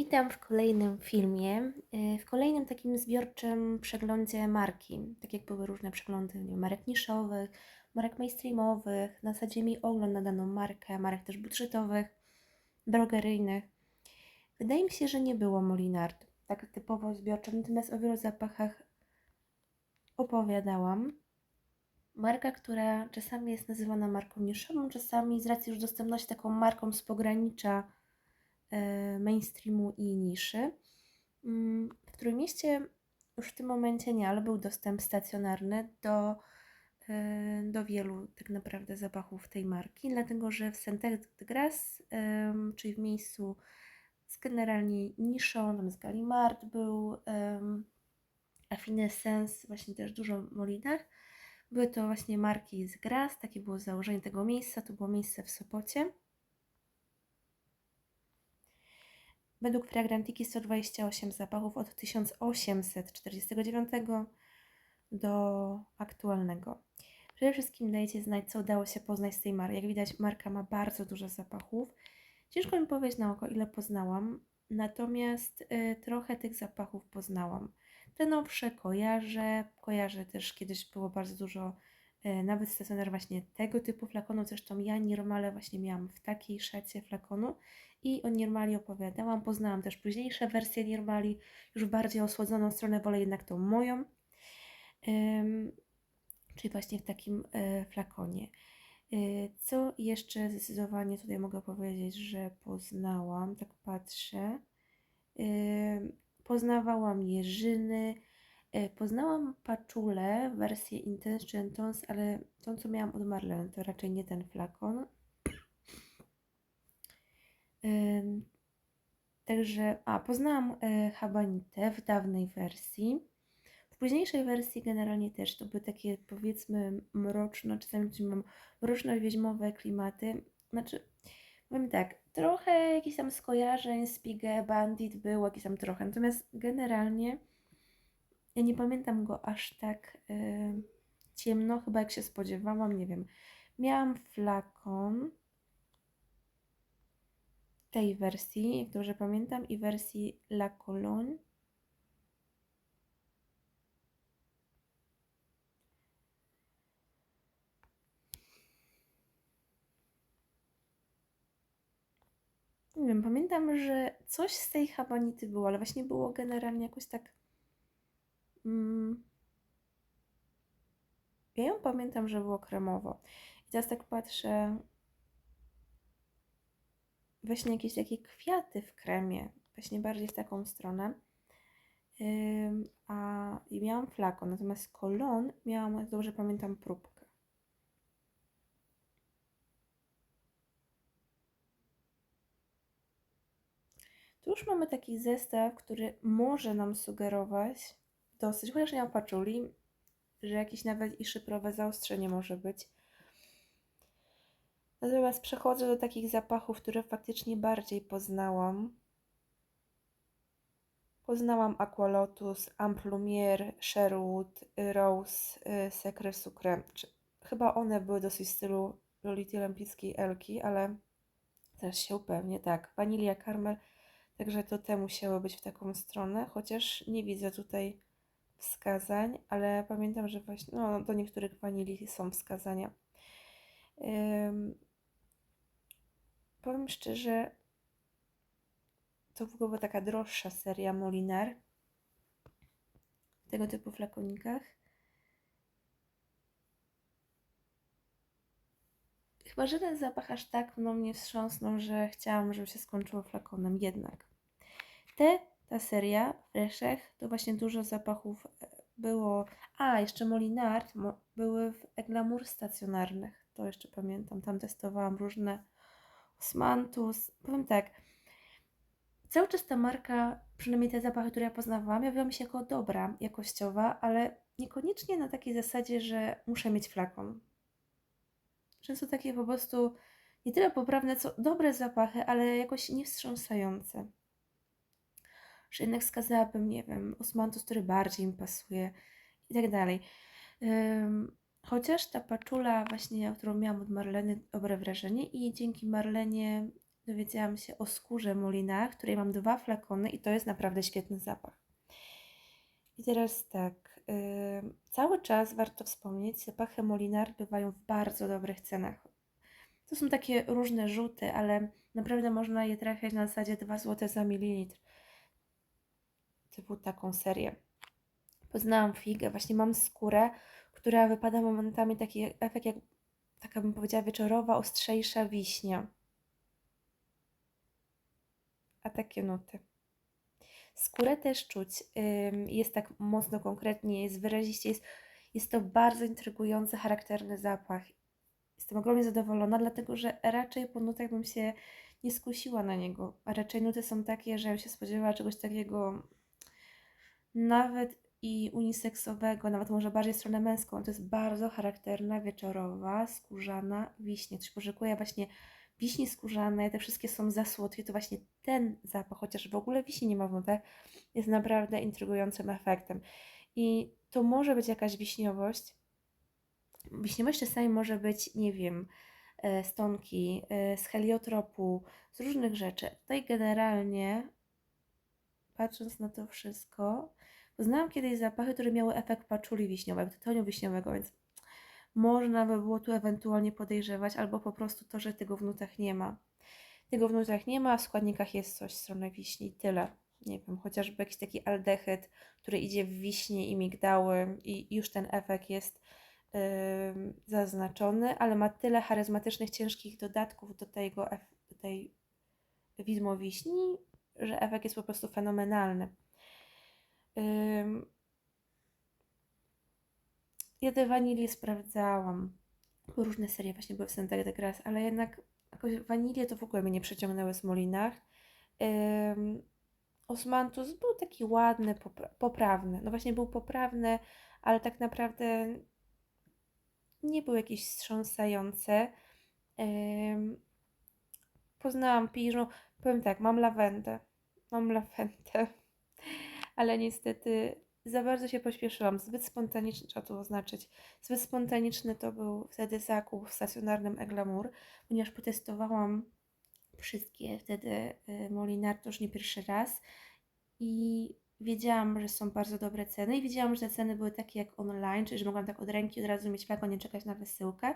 Witam w kolejnym filmie, y, w kolejnym takim zbiorczym przeglądzie marki. Tak jak były różne przeglądy nie marek niszowych, marek mainstreamowych, na zasadzie mi ogląd na daną markę, marek też budżetowych, drogeryjnych. Wydaje mi się, że nie było Molinard tak typowo zbiorczym, natomiast o wielu zapachach opowiadałam. Marka, która czasami jest nazywana marką niszową, czasami z racji już dostępności taką marką z pogranicza e, mainstreamu i niszy. Mm, W którym mieście już w tym momencie nie, ale był dostęp stacjonarny do, e, do wielu tak naprawdę zapachów tej marki, dlatego że w Saint de Grasse, em, czyli w miejscu z generalnie niszą, tam z Gallimard był um, Affinescence, właśnie też dużo Molinach. Były to właśnie marki z Gras, takie było założenie tego miejsca, to było miejsce w Sopocie. Według Fragrantiki 128 zapachów od 1849 do aktualnego. Przede wszystkim dajcie znać, co udało się poznać z tej marki. Jak widać, marka ma bardzo dużo zapachów. Ciężko mi powiedzieć na oko, ile poznałam, natomiast y, trochę tych zapachów poznałam. Te nowsze kojarzę, kojarzę też kiedyś było bardzo dużo nawet stacjonar właśnie tego typu flakonu, zresztą ja Nirmale właśnie miałam w takiej szacie flakonu i o Nirmali opowiadałam, poznałam też późniejsze wersje Nirmali, już bardziej osłodzoną stronę, wolę jednak tą moją, czyli właśnie w takim y, flakonie. Y, Co jeszcze zdecydowanie tutaj mogę powiedzieć, że poznałam, tak patrzę. Poznawałam jeżyny, poznałam paczulę, wersję czy Intense, ale tą, co miałam od Marlene, to raczej nie ten flakon. Także, a, poznałam y, Habanitę w dawnej wersji. W późniejszej wersji generalnie też to były takie powiedzmy mroczno, czasami mam mroczno-wiedźmowe klimaty. Znaczy, powiem tak, trochę jakichś tam skojarzeń z Bandit było, jakieś tam trochę. Natomiast generalnie ja nie pamiętam go aż tak y, ciemno, chyba jak się spodziewałam, nie wiem. Miałam flakon tej wersji, jak dobrze pamiętam, i wersji La Cologne. Nie wiem, pamiętam, że coś z tej habanity było, ale właśnie było generalnie jakoś tak. Mm, ja ją pamiętam, że było kremowo. I teraz tak patrzę. Właśnie jakieś takie kwiaty w kremie, właśnie bardziej w taką stronę. A i miałam flakon, natomiast kolon miałam, dobrze pamiętam, próbkę. Tu już mamy taki zestaw, który może nam sugerować dosyć, chociaż nie ma paczuli, że jakieś nawet i szyprowe zaostrzenie może być. Natomiast przechodzę do takich zapachów, które faktycznie bardziej poznałam. Poznałam Aqualotus, Amplumier, Sherwood, Rose, y, Secret Sucre. Chyba one były dosyć w stylu Lolity Lempickiej Elki, ale teraz się upewnię. Tak, Wanilia Karmel, także to te musiały być w taką stronę, chociaż nie widzę tutaj wskazań, ale pamiętam, że właśnie no, do niektórych wanilii są wskazania. Ym, powiem szczerze, to w ogóle taka droższa seria Molinar w tego typu flakonikach. Chyba żaden zapach aż tak mną mnie wstrząsnął, że chciałam, żeby się skończyło flakonem jednak. Te, ta seria Freshech, to właśnie dużo zapachów e, było. A, jeszcze Molinard mo, były w Eglamour stacjonarnych. To jeszcze pamiętam. Tam testowałam różne Osmantus. Powiem tak, cały czas ta marka, przynajmniej te zapachy, które ja poznawałam, jawiła mi się jako dobra, jakościowa, ale niekoniecznie na takiej zasadzie, że muszę mieć flakon. Często takie po prostu nie tyle poprawne, co dobre zapachy, ale jakoś niewstrząsające. Że jednak wskazałabym, nie wiem, Osmantus, który bardziej mi pasuje i tak dalej. Chociaż ta paczula właśnie, którą miałam od Marleny, dobre wrażenie i dzięki Marlenie dowiedziałam się o skórze Molina, której mam dwa flakony i to jest naprawdę świetny zapach. I teraz tak, cały czas warto wspomnieć, zapachy Molinar bywają w bardzo dobrych cenach. To są takie różne rzuty, ale naprawdę można je trafiać na zasadzie 2 zł za mililitr. Typu taką serię. Poznałam figę, właśnie mam skórę, która wypada momentami taki efekt jak, taka bym powiedziała, wieczorowa, ostrzejsza wiśnia. A takie nuty. Skórę też czuć. Jest tak mocno konkretnie, jest wyraziście, jest, jest to bardzo intrygujący, charakterny zapach. Jestem ogromnie zadowolona, dlatego że raczej po nutach bym się nie skusiła na niego. A raczej nuty są takie, że bym się spodziewała czegoś takiego nawet i uniseksowego, nawet może bardziej stronę męską. To jest bardzo charakterna, wieczorowa, skórzana wiśnie. Coś pożykuje właśnie wiśni skórzane, te wszystkie są za słodkie, to właśnie ten zapach, chociaż w ogóle wiśni nie ma w nutach, jest naprawdę intrygującym efektem. I to może być jakaś wiśniowość. Wiśniowość czasami może być, nie wiem, e, stonki, e, z heliotropu, z różnych rzeczy. Tutaj generalnie, patrząc na to wszystko, poznałam kiedyś zapachy, które miały efekt paczuli wiśniowej, tytoniu wiśniowego, więc można by było tu ewentualnie podejrzewać, albo po prostu to, że tego w nutach nie ma. Tego w nutach nie ma, a w składnikach jest coś z strony wiśni, tyle. Nie wiem, chociażby jakiś taki aldehyd, który idzie w wiśnie i migdały i już ten efekt jest yy, zaznaczony, ale ma tyle charyzmatycznych, ciężkich dodatków do, tego, do tej widmo wiśni, że efekt jest po prostu fenomenalny. Ja te wanilię sprawdzałam. Różne serie właśnie były w Santa de Gras, ale jednak jakoś wanilie to w ogóle mnie nie przeciągnęły z Molinach. Osmantus był taki ładny, popra poprawny. No właśnie był poprawny, ale tak naprawdę nie był jakiś wstrząsający. Poznałam piżu. Powiem tak, mam lawendę. Mam lawendę. Ale niestety za bardzo się pośpieszyłam, zbyt spontaniczny, trzeba to oznaczyć, zbyt spontaniczny to był wtedy zakup w stacjonarnym Eglamour, ponieważ potestowałam wszystkie wtedy y, Molinar, to już nie pierwszy raz i wiedziałam, że są bardzo dobre ceny i wiedziałam, że te ceny były takie jak online, czyli że mogłam tak od ręki od razu mieć flakon, nie czekać na wysyłkę.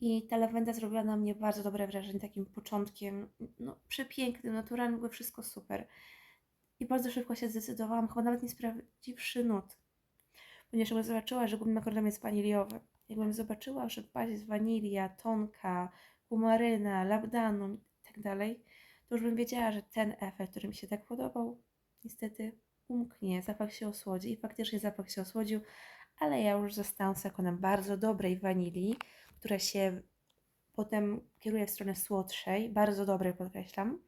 I ta lawenda zrobiła na mnie bardzo dobre wrażenie, takim początkiem, no przepięknym, naturalnym, było wszystko super. I bardzo szybko się zdecydowałam, chyba nawet nie sprawdziwszy nut. Ponieważ jakbym zobaczyła, że główny makrodam jest waniliowy, jakbym zobaczyła, że w bazie jest wanilia, tonka, kumaryna, labdanum i tak dalej, to już bym wiedziała, że ten efekt, który mi się tak podobał, niestety umknie, zapach się osłodzi i faktycznie zapach się osłodził, ale ja już zostałam zakonem bardzo dobrej wanilii, która się potem kieruje w stronę słodszej, bardzo dobrej podkreślam.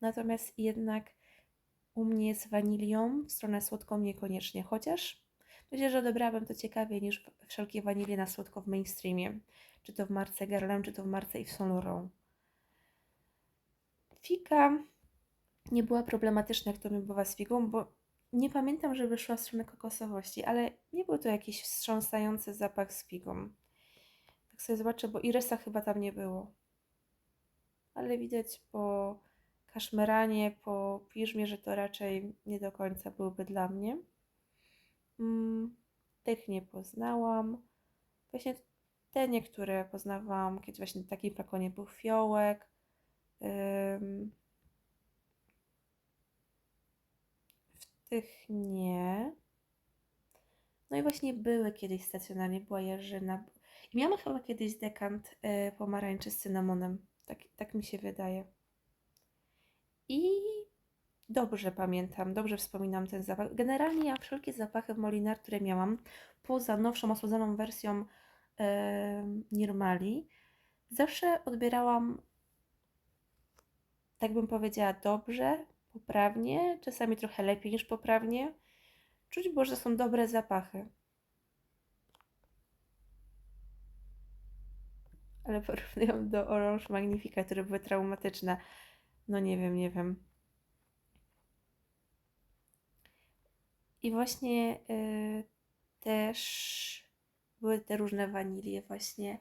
Natomiast jednak u mnie z wanilią, w stronę słodką niekoniecznie, chociaż myślę, że odebrałabym to ciekawiej niż wszelkie wanilie na słodko w mainstreamie. Czy to w marce Guerlain, czy to w marce Yves Saint Laurent. Fika nie była problematyczna, jak to mi była z figą, bo nie pamiętam, żeby szła w stronę kokosowości, ale nie był to jakiś wstrząsający zapach z figą. Tak sobie zobaczę, bo irysa chyba tam nie było. Ale widać po kaszmeranie po piżmie, że to raczej nie do końca byłby dla mnie. Mm, tych nie poznałam. Właśnie te niektóre poznawałam, kiedy właśnie w takim flakonie był fiołek. w tych nie. No i właśnie były kiedyś stacjonarnie, była jarzyna. I miałam chyba kiedyś dekant y, pomarańczy z cynamonem. Tak, tak mi się wydaje. I dobrze pamiętam, dobrze wspominam ten zapach. Generalnie ja wszelkie zapachy Molinar, które miałam, poza nowszą, osłodzoną wersją Nirmali, zawsze odbierałam, tak bym powiedziała, dobrze, poprawnie, czasami trochę lepiej niż poprawnie. Czuć było, że są dobre zapachy. Ale porównują do Orange Magnifica, które były traumatyczne. No nie wiem, nie wiem. I właśnie y, też były te różne wanilie, właśnie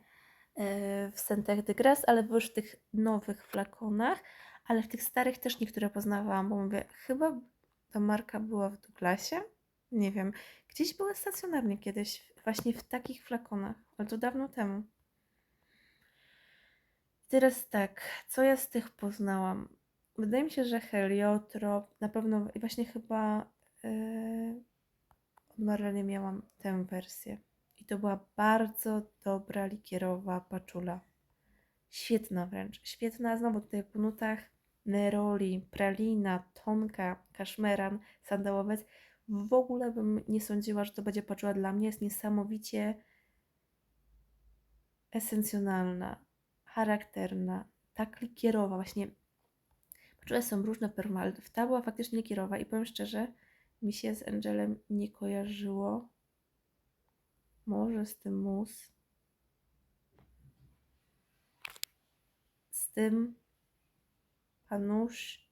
e, w Centach de Grasse, ale były już w tych nowych flakonach, ale w tych starych też niektóre poznawałam, bo mówię, chyba ta marka była w Douglasie, nie wiem, gdzieś była stacjonarnie kiedyś, właśnie w takich flakonach, ale to dawno temu. Teraz tak, co ja z tych poznałam? Wydaje mi się, że heliotrop, na pewno i właśnie chyba yy, od Marleny miałam tę wersję. I to była bardzo dobra likierowa paczula. Świetna wręcz, świetna. Znowu tutaj po nutach neroli, pralina, tonka, kaszmeran, sandałowiec. W ogóle bym nie sądziła, że to będzie paczula dla mnie. Jest niesamowicie esencjonalna, charakterna, tak likierowa. Właśnie paczule są różne permal. Ta była faktycznie likierowa i powiem szczerze, mi się z Angelem nie kojarzyło. Może z tym mus. Z tym panusz.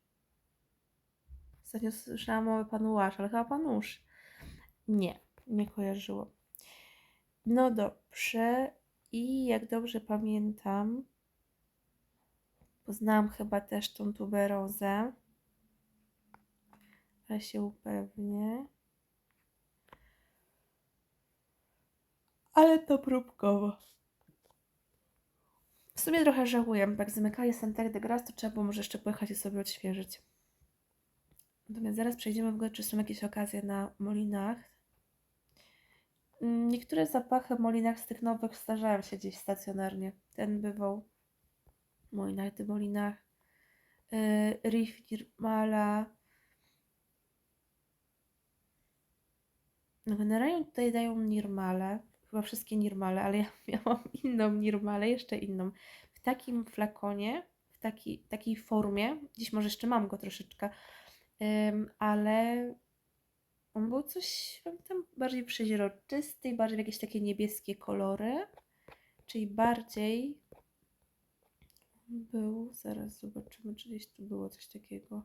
Ostatnio słyszałam o panu Łasz, ale chyba panusz. Nie, nie kojarzyło. No dobrze. I jak dobrze pamiętam, poznałam chyba też tą tuberozę. Ale się upewnię. Ale to próbkowo. W sumie trochę żałuję, bo jak zamykali Santek de Grasse, to trzeba było może jeszcze pojechać i sobie odświeżyć. Natomiast zaraz przejdziemy w ogóle, czy są jakieś okazje na molinach. Mm, Niektóre zapachy molinach z tych nowych starzają się gdzieś stacjonarnie. Ten bywał molinach, ty molinach. Yy, Riff Nirmala. No generalnie tutaj dają Nirmale, chyba wszystkie Nirmale, ale ja miałam inną Nirmalę, jeszcze inną. W takim flakonie, w taki, takiej formie, dziś może jeszcze mam go troszeczkę, ym, ale on był coś tam bardziej przeźroczysty, bardziej w jakieś takie niebieskie kolory, czyli bardziej był, zaraz zobaczymy, czy gdzieś tu było coś takiego.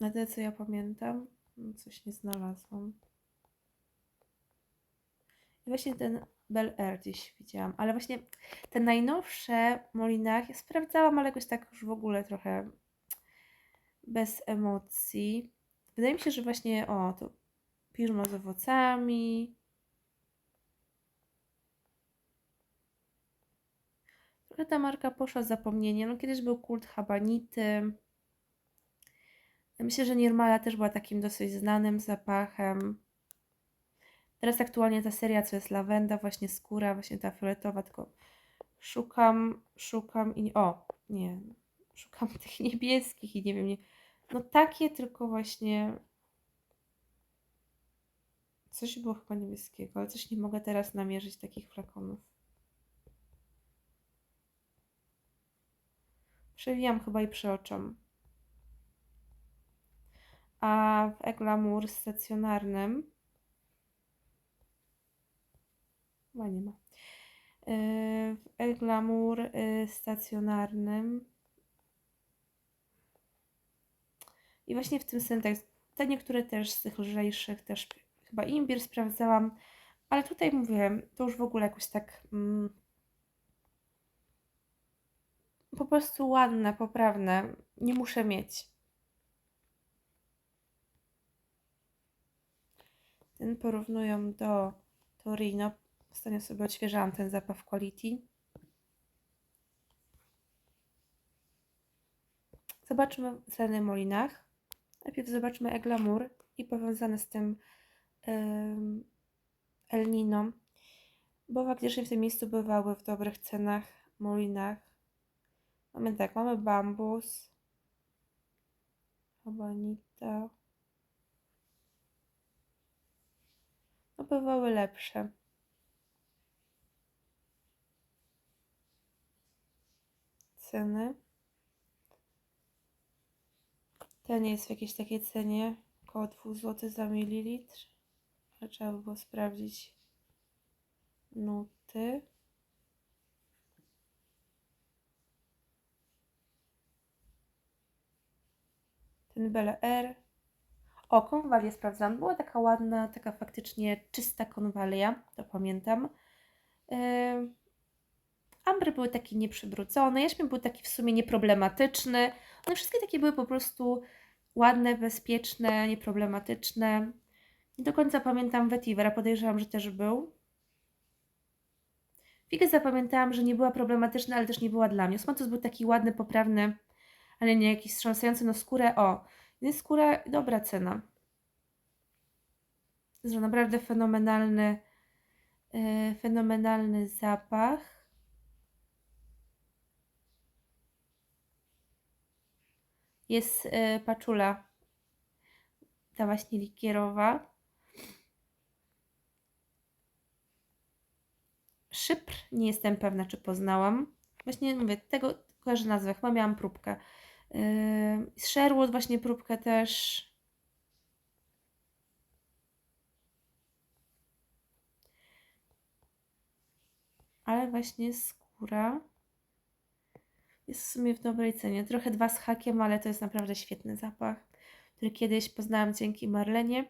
Na tyle, co ja pamiętam, no coś nie znalazłam. I właśnie ten Bel Air gdzieś widziałam, ale właśnie te najnowsze Molinach ja sprawdzałam, ale jakoś tak już w ogóle trochę bez emocji. Wydaje mi się, że właśnie, o, to piżmo z owocami. Trochę ta marka poszła w zapomnienie. No kiedyś był kult habanity. Myślę, że Nirmala też była takim dosyć znanym zapachem. Teraz aktualnie ta seria, co jest lawenda, właśnie skóra, właśnie ta fioletowa, tylko szukam, szukam i... O, nie, szukam tych niebieskich i nie wiem, nie... No takie tylko właśnie... Coś było chyba niebieskiego, ale coś nie mogę teraz namierzyć takich flakonów. Przewijam chyba i przeoczam. A w Eglamour stacjonarnym chyba nie ma. Yy, W Eglamour yy, stacjonarnym i właśnie w tym syntax. Te niektóre też z tych lżejszych też chyba imbir sprawdzałam, ale tutaj mówię, to już w ogóle jakoś tak mm, po prostu ładne, poprawne. Nie muszę mieć. Ten porównują do Torino. Ostatnio sobie odświeżałam ten zapach Quality. Zobaczmy ceny w Molinach. Najpierw zobaczmy Eglamour i powiązane z tym ym, El Nino, bo faktycznie w tym miejscu bywały w dobrych cenach Molinach. Mamy tak, mamy bambus, habanita. No bywały lepsze. Ceny. Ten jest w jakiejś takiej cenie, około 2 zł za mililitr. Trzeba by było sprawdzić nuty. Bel Air. O, konwalię sprawdzam. Była taka ładna, taka faktycznie czysta konwalia, to pamiętam. Yy, Amber były takie nieprzybrudzone, jaśmin był taki w sumie nieproblematyczny. One wszystkie takie były po prostu ładne, bezpieczne, nieproblematyczne. Nie do końca pamiętam Vetivera, podejrzewam, że też był. Figę zapamiętałam, że nie była problematyczna, ale też nie była dla mnie. Osmanthus był taki ładny, poprawny, ale nie jakiś wstrząsający na skórę. O, jest skóra, dobra cena. Zresztą naprawdę fenomenalny, yy, fenomenalny zapach. Jest yy, paczula, ta właśnie likierowa. Szypr, nie jestem pewna, czy poznałam. Właśnie mówię, tego kojarzę nazwę, chyba miałam próbkę. Yy, Sherwood właśnie próbkę też. Ale właśnie skóra jest w sumie w dobrej cenie. Trochę dwa z hakiem, ale to jest naprawdę świetny zapach, który kiedyś poznałam dzięki Marlenie.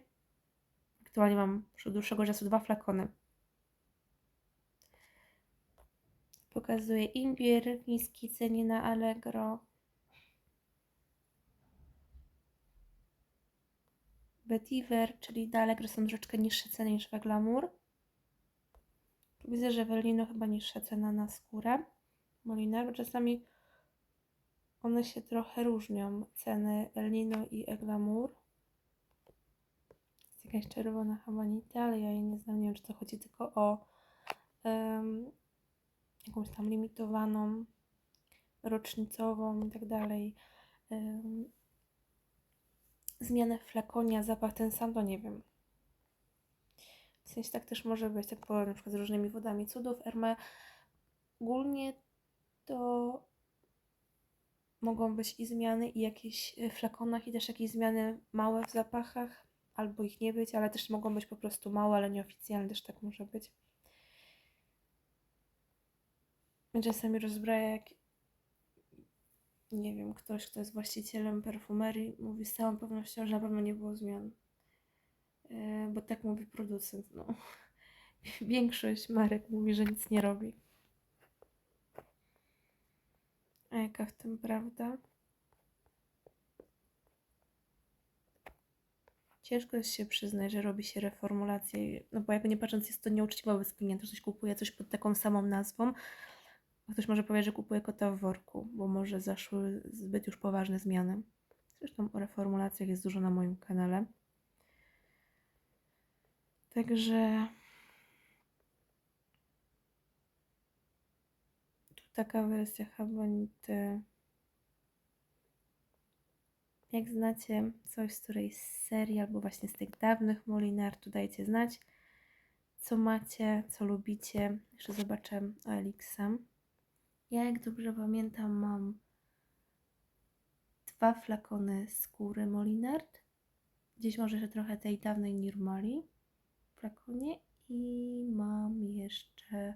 Aktualnie mam już od dłuższego czasu dwa flakony. Pokazuje imbir w niskiej cenie na Allegro. Vetiver, czyli na Allegro są troszeczkę niższe ceny niż w Glamour. Widzę, że w Elnino chyba niższa cena na skórę. Molinar, bo czasami one się trochę różnią. Ceny Elnino i Eglamour. Jest jakaś czerwona habanita, ale ja jej nie znam. Nie wiem, czy to chodzi tylko o um, jakąś tam limitowaną, rocznicową i tak dalej. Zmianę flakonia, zapach ten sam, to nie wiem. W sensie tak też może być, tak po na przykład z różnymi wodami cudów. Hermé ogólnie to mogą być i zmiany i jakieś w flakonach i też jakieś zmiany małe w zapachach, albo ich nie być, ale też mogą być po prostu małe, ale nieoficjalne, też tak może być. Czasami rozbraja jak nie wiem, ktoś, kto jest właścicielem perfumerii, mówi z całą pewnością, że na pewno nie było zmian. Yy, bo tak mówi producent. No. Większość marek mówi, że nic nie robi. A jaka w tym prawda? Ciężko jest się przyznać, że robi się reformulację, no bo jakby nie patrząc jest to nieuczciwe wobec klienta, że ktoś kupuje coś pod taką samą nazwą, ktoś może powiedzieć, że kupuje kota w worku, bo może zaszły zbyt już poważne zmiany. Zresztą o reformulacjach jest dużo na moim kanale. Także tu taka wersja Habanity. Jak znacie coś z którejś serii albo właśnie z tych dawnych Molinar, to dajcie znać, co macie, co lubicie. Jeszcze zobaczę Elixa. Ja, jak dobrze pamiętam, mam dwa flakony skóry Molinard. Gdzieś może jeszcze trochę tej dawnej Nirmali w flakonie. I mam jeszcze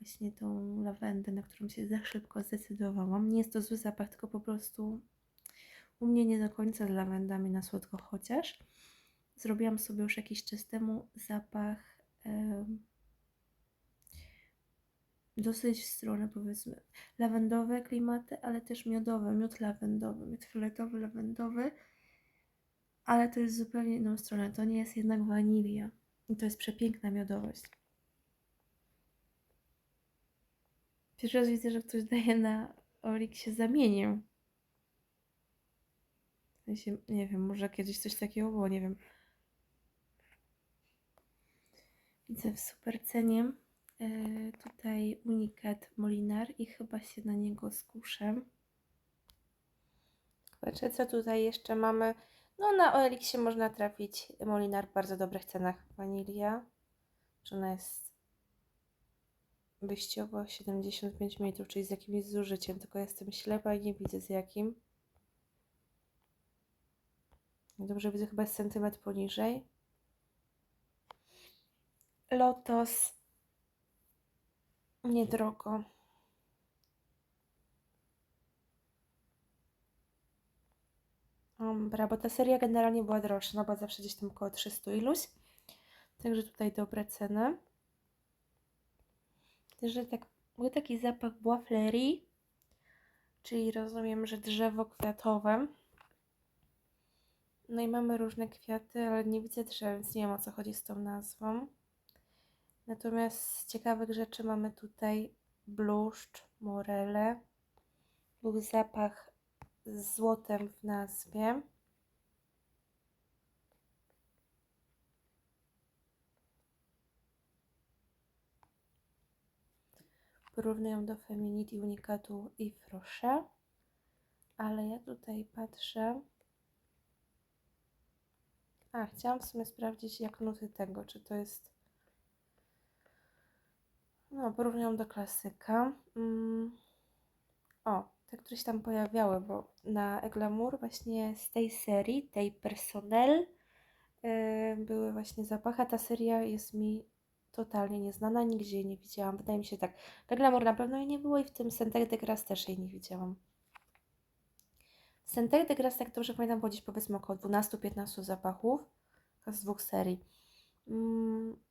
właśnie tą lawendę, na którą się za szybko zdecydowałam. Nie jest to zły zapach, tylko po prostu u mnie nie do końca z lawendami na słodko, chociaż zrobiłam sobie już jakiś czas temu zapach dosyć w stronę powiedzmy lawendowe klimaty, ale też miodowe, miód lawendowy, miód fioletowy, lawendowy, ale to jest zupełnie inną stronę. To nie jest jednak wanilia. I to jest przepiękna miodowość. Pierwszy raz widzę, że ktoś daje na Oliksie zamienię. W sensie, nie wiem, może kiedyś coś takiego było, nie wiem. Widzę w super cenie. Yy, tutaj unikat Molinar i chyba się na niego skuszę. Patrzę, co tutaj jeszcze mamy. No, na OLX można trafić Molinar w bardzo dobrych cenach. Wanilia, że ona jest wyjściowo 75 ml, czyli z jakimś zużyciem, tylko jestem ślepa i nie widzę z jakim. Dobrze widzę, chyba centymetr poniżej. Lotos niedrogo. Dobra, bo ta seria generalnie była droższa, no bo zawsze gdzieś tam około 300 iluś. Także tutaj dobre ceny. Także tak Był taki zapach bois czyli rozumiem, że drzewo kwiatowe. No i mamy różne kwiaty, ale nie widzę drzew, więc nie wiem o co chodzi z tą nazwą. Natomiast z ciekawych rzeczy mamy tutaj bluszcz, morele. Był zapach z złotem w nazwie. Porównują do Feminity Unikatu i Frosze. Ale ja tutaj patrzę. A, chciałam w sumie sprawdzić, jak nuty tego, czy to jest. No, porównują do klasyka. Mm. O, te, które się tam pojawiały, bo na Eglamour właśnie z tej serii, tej Personnel, yy, były właśnie zapachy. a Ta seria jest mi totalnie nieznana, nigdzie jej nie widziałam. Wydaje mi się tak. W Eglamour na pewno jej nie było i w tym Sentek de Grasse też jej nie widziałam. Sentek de Grasse, jak dobrze pamiętam, było gdzieś powiedzmy około 12-15 zapachów z dwóch serii. Mm.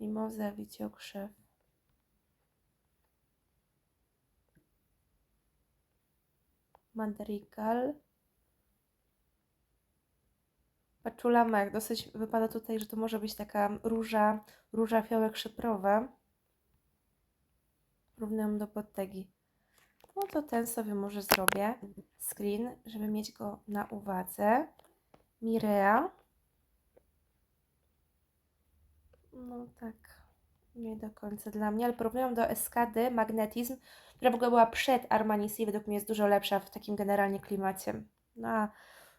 Mimoza, wiciokrzew. Madrigal. Paczula mek. Dosyć wypada tutaj, że to może być taka róża, róża fiołek szyprowa. Równem do podtegi. No to ten sobie może zrobię screen, żeby mieć go na uwadze. Mirea. No tak, nie do końca dla mnie, ale porównują do Eskady Magnetism, która w ogóle była przed Armanisi, według mnie jest dużo lepsza w takim generalnie klimacie. No a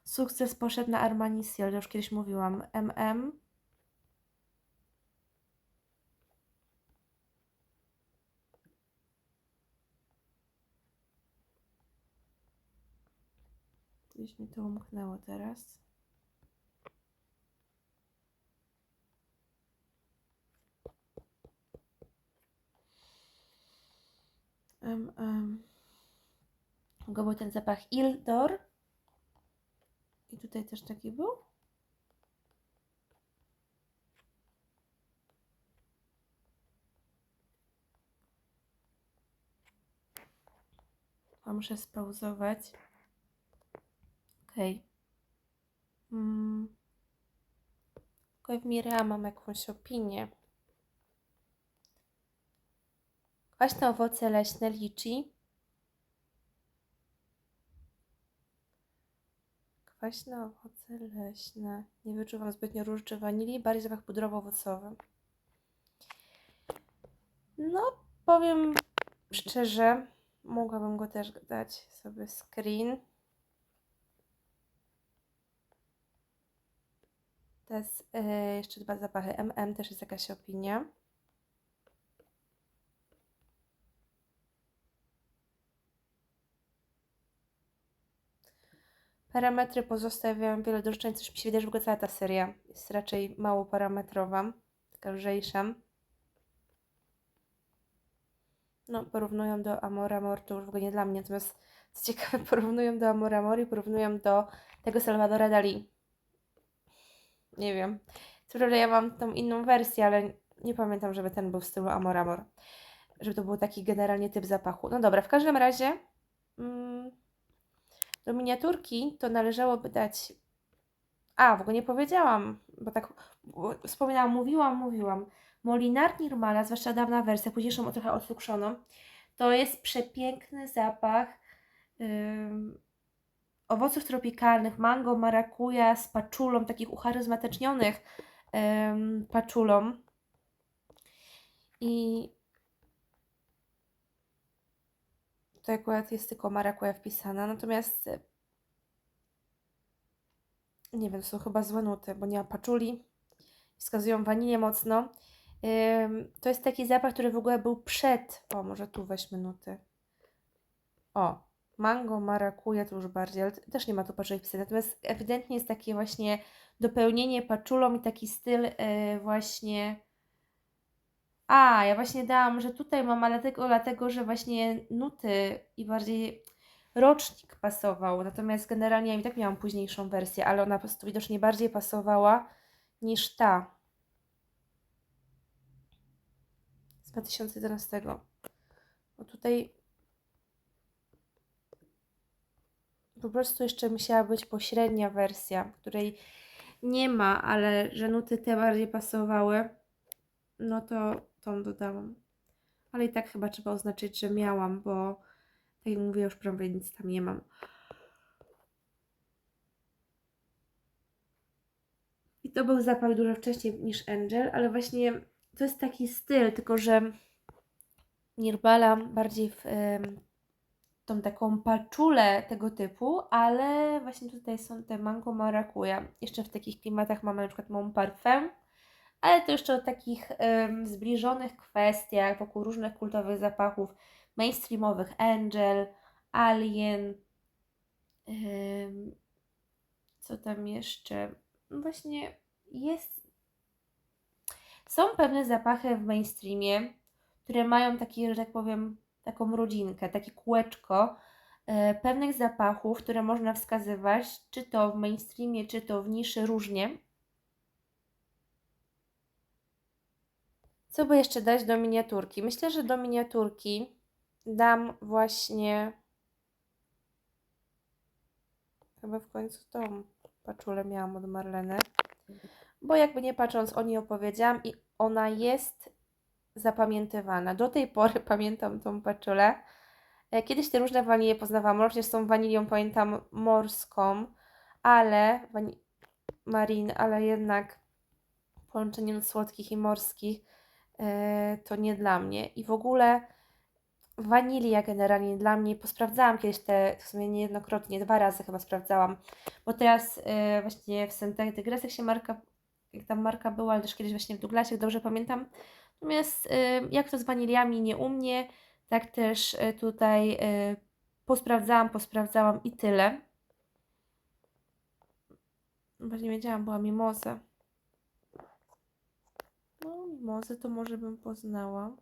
sukces poszedł na Armanisi, ale już kiedyś mówiłam. MM. Gdzieś mi to umknęło teraz. Um. Go był ten zapach Ildor. I tutaj też taki był. A muszę spauzować. Okej. Okay. Mm. Tylko w Mirea mam jakąś opinię. Kwaśne owoce leśne liczy. Kwaśne owoce leśne. Nie wyczuwam zbytnio róż czy wanilii, bardziej zapach pudrowo-owocowy. No, powiem szczerze, mogłabym go też dać sobie screen. To jest yy, jeszcze dwa zapachy. MM też jest jakaś opinia. Parametry pozostawiają wiele do życzeń, coś mi się wydaje, że w ogóle cała ta seria jest raczej mało parametrowa, taka lżejsza. No, porównują do Amora Amor, to już w ogóle nie dla mnie, natomiast co ciekawe, porównują do Amora Amor i porównują do tego Salvadora Dali. Nie wiem. Co prawda ja mam tą inną wersję, ale nie pamiętam, żeby ten był w stylu Amor Amor. Żeby to był taki generalnie typ zapachu. No dobra, w każdym razie... Mm, do miniaturki to należałoby dać. A, w ogóle nie powiedziałam, bo tak wspominałam, mówiłam, mówiłam. Molinar Nirmala, zwłaszcza dawna wersja, późniejszą trochę odcukrzoną, to jest przepiękny zapach owoców tropikalnych, mango, marakuja z paczulą, takich ucharyzmatycznionych paczulą. I Tutaj akurat jest tylko marakuja wpisana, natomiast nie wiem, są chyba złe nuty, bo nie ma paczuli, wskazują wanilię mocno. to jest taki zapach, który w ogóle był przed, o może tu weźmy nuty. O, mango, marakuja to już bardziej, ale też nie ma tu paczuli wpisane, natomiast ewidentnie jest takie właśnie dopełnienie paczulą i taki styl yy, właśnie a, ja właśnie dałam, że tutaj mam, ale dlatego, dlatego, że właśnie nuty i bardziej rocznik pasował. Natomiast generalnie ja i tak miałam późniejszą wersję, ale ona po prostu widocznie bardziej pasowała niż ta z 2011. Bo tutaj po prostu jeszcze musiała być pośrednia wersja, której nie ma, ale że nuty te bardziej pasowały, no to tą dodałam. Ale i tak chyba trzeba oznaczyć, że miałam, bo tak jak mówię, już prawie nic tam nie mam. I to był zapach dużo wcześniej niż Angel, ale właśnie to jest taki styl, tylko że Nirbala bardziej w tą taką paczulę tego typu, ale właśnie tutaj są te mango marakuja. Jeszcze w takich klimatach mamy na przykład Mon Parfum, ale to jeszcze o takich em, zbliżonych kwestiach wokół różnych kultowych zapachów mainstreamowych Angel, Alien, em, co tam jeszcze? No Właśnie jest. Są pewne zapachy w mainstreamie, które mają taki, że tak powiem, taką rodzinkę, takie kółeczko e, pewnych zapachów, które można wskazywać, czy to w mainstreamie, czy to w niszy różnie. Co by jeszcze dać do miniaturki? Myślę, że do miniaturki dam właśnie chyba w końcu tą paczulę miałam od Marleny, bo jakby nie patrząc o niej opowiedziałam i ona jest zapamiętywana. Do tej pory pamiętam tą paczulę. E, Kiedyś te różne wanilie poznawałam, również tą wanilią pamiętam morską, ale wani- marin, ale jednak połączenie słodkich i morskich to nie dla mnie. I w ogóle wanilia generalnie dla mnie, posprawdzałam kiedyś te, w sumie niejednokrotnie, dwa razy chyba sprawdzałam, bo teraz e, właśnie w Sentech Dygresach się marka, jak tam marka była, ale też kiedyś właśnie w Douglasie, dobrze pamiętam. Natomiast e, jak to z waniliami nie u mnie, tak też e, tutaj e, posprawdzałam, posprawdzałam i tyle. Właśnie wiedziałam, była mimoza. Mimozę to może bym poznała.